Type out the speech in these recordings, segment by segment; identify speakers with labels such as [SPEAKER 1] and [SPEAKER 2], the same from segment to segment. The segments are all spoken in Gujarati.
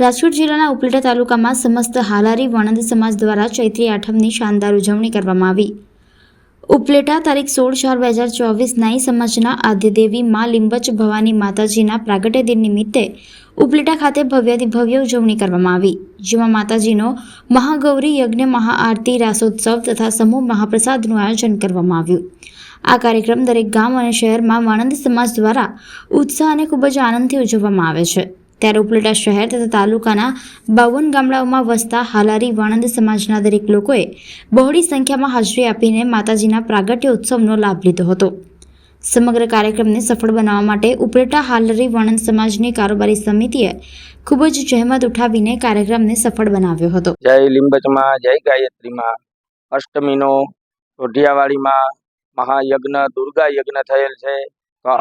[SPEAKER 1] રાજકોટ જિલ્લાના ઉપલેટા તાલુકામાં સમસ્ત હાલારી વાણંદ સમાજ દ્વારા ચૈત્રી આઠમની શાનદાર ઉજવણી કરવામાં આવી. ઉપલેટા તારીખ સોળ ચાર બે હજાર ચોવીસ નાઈ સમાજના આદ્યદેવી મા લિંબચ ભવાની માતાજીના પ્રાગટ્ય દિન નિમિત્તે ઉપલેટા ખાતે ભવ્યાતિ ભવ્ય ઉજવણી કરવામાં આવી, જેમાં માતાજીનો મહાગૌરી, યજ્ઞ, મહાઆરતી, રાસોત્સવ તથા સમૂહ મહાપ્રસાદનું આયોજન કરવામાં આવ્યું. આ કાર્યક્રમ દરેક ગામ અને શહેરમાં વાણંદ સમાજ દ્વારા ઉત્સાહ અને ખૂબ જ આનંદથી ઉજવવામાં આવે છે. ત્યારે ઉપલેટા શહેર તથા તાલુકાના બાવન ગામડાઓમાં વસતા હાલારી વાણંદ સમાજના દરેક લોકોએ બહોળી સંખ્યામાં હાજરી આપીને માતાજીના પ્રાગટ્ય ઉત્સવનો લાભ લીધો હતો. સમગ્ર કાર્યક્રમને સફળ બનાવવા માટે ઉપલેટા હાલરી વાણંદ સમાજની કારોબારી સમિતિએ ખૂબ જ જહેમત ઉઠાવીને કાર્યક્રમને સફળ બનાવ્યો હતો.
[SPEAKER 2] જય લીંબચમાં જય ગાયત્રીમાં અષ્ટમીનો ઢોઢિયાવાડીમાં મહાયજ્ઞ દુર્ગા યજ્ઞ થયેલ છે.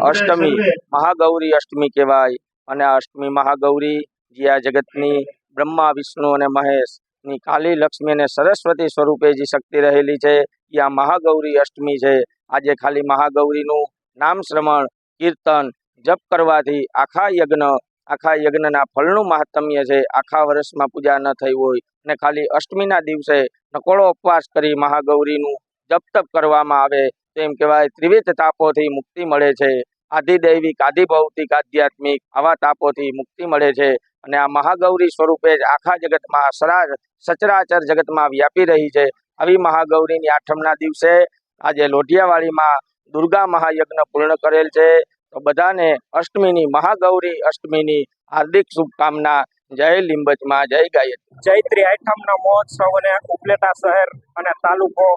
[SPEAKER 2] અષ્ટમી મહાગૌરી અષ્ટમી કહેવાય. અને અષ્ટમી મહાગૌરી જે આ જગતની બ્રહ્મા, વિષ્ણુ અને મહેશની કાલી, લક્ષ્મી અને સરસ્વતી સ્વરૂપે જે શક્તિ રહેલી છે, એ આ મહાગૌરી અષ્ટમી છે. આજે ખાલી મહાગૌરીનું નામ શ્રવણ, કીર્તન, જપ કરવાથી આખા યજ્ઞ, આખા યજ્ઞના ફળનું મહાત્મ્ય છે. આખા વર્ષમાં પૂજા ન થઈ હોય અને ખાલી અષ્ટમીના દિવસે નકોળો ઉપવાસ કરી મહાગૌરીનું જપ તપ કરવામાં આવે તેમ કહેવાય ત્રિવિધ તાપોથી મુક્તિ મળે છે. આધિદૈવિક, આધિભૌતિક, આધ્યાત્મિક આવા તાપોથી મુક્તિ મળે છે અને આ મહાગૌરી સ્વરૂપે જ આખા જગતમાં સરા સચરાચર જગતમાં વ્યાપી રહી છે. આવી મહાગૌરીની આઠમના દિવસે આજે લોઢિયાવાડીમાં દુર્ગા મહાયજ્ઞ પૂર્ણ કરેલ છે. તો બધાને અષ્ટમીની મહાગૌરી, અષ્ટમીની હાર્દિક શુભકામના. જય લીંબચમાં જય ગાયત્રી.
[SPEAKER 3] ચૈત્રી આઠમનો મહોત્સવ અને ઉપલેટા શહેર અને તાલુકો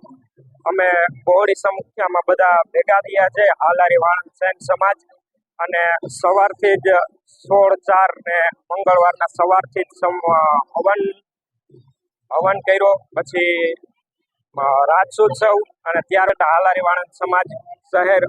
[SPEAKER 3] અમે બહોળી સંખ્યામાં બધા ભેગા થયા છે. હાલારી વાળંદ સૈન સમાજ અને સવારથી જ સોળ ચાર ને મંગળવારના સવારથી જ હવન હવન કર્યો. પછી રાજ રાજસોત્સવ અને ત્યારે હાલારી વાણંદ સમાજ શહેર